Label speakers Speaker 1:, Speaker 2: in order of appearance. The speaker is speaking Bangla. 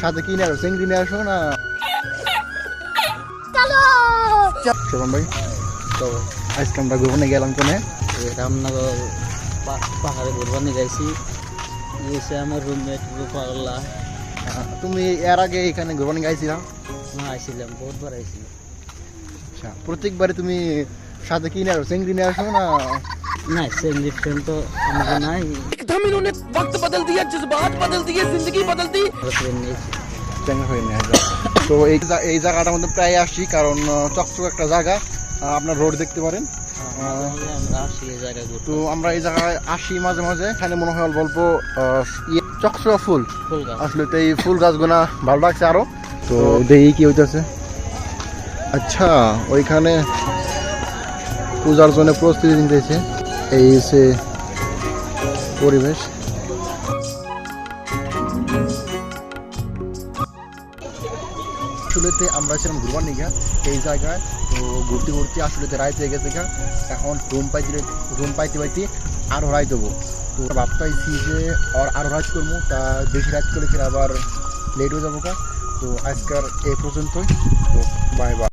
Speaker 1: সাথে কি নিয়ে আসো চিংড়ি নিয়ে আসো না? শোভন ভাই তো আজকে আমরা ঘুরবো গেলাম কোনে?
Speaker 2: রামনগর পা- পাহাড়ে ঘুরবানি যাইছি এসে আমার রুমমেট রূপাল্লা।
Speaker 1: আহ, তুমি এর আগে এখানে ঘুরবানি গাইছিলা
Speaker 2: আইছিলাম বহুতবার আইছি।
Speaker 1: আচ্ছা প্রত্যেকবারে তুমি সাথে কি নিয়ে আসো চিংড়ি নিয়ে আসো না?
Speaker 2: না সেন্ডি ফ্রেন্ড তো আমাকে নাই।
Speaker 3: एकदम इन्होंने वक्त बदल दिया जज्बात बदल दिए जिंदगी बदल दी
Speaker 2: ফ্রেন্ড নিয়েছি
Speaker 1: চ্যাংরা হয়ে নিয়ে আসো তো এই জা- এই জায়গাটার মধ্যে প্রায় আসি কারণ আহ, চকচক একটা জায়গা আহ, আপনার রোড দেখতে পারেন
Speaker 2: মাঝে মাঝে আমরা আসি এই জায়গায়
Speaker 1: তো
Speaker 2: ঘুরতে
Speaker 1: আমরা এই জায়গায় আসি মাঝে মাঝে এখানে মনে হয় অল্প অল্প আহ, ইয়ে চকচকা ফুল
Speaker 2: ফুল গাছ
Speaker 1: আসলে তো এই ফুল গাছগুলা ভালো লাগছে আরো তো দেখি কি হইতেছে আচ্ছা ওইখানে পূজার জন্য প্রস্তুতি নিতেছে এই সে পরিবেশ। আসলেতে আমরা ছিলাম ঘুরবার নিগা এই জায়গায়। তো ঘুরতে ঘুরতে আসলেতে রাইত হয়ে গেছে গা। এখন রুম পাইতে রুম পাইতে পাইতে আরও রাইত দেবো তো ভাবতাইছি যে আর আরও রাইত করব, তা বেশি রাইত করলে ফির আবার লেট হয়ে যাব গা। তো আজকের এ পর্যন্তই। তো বাই বাই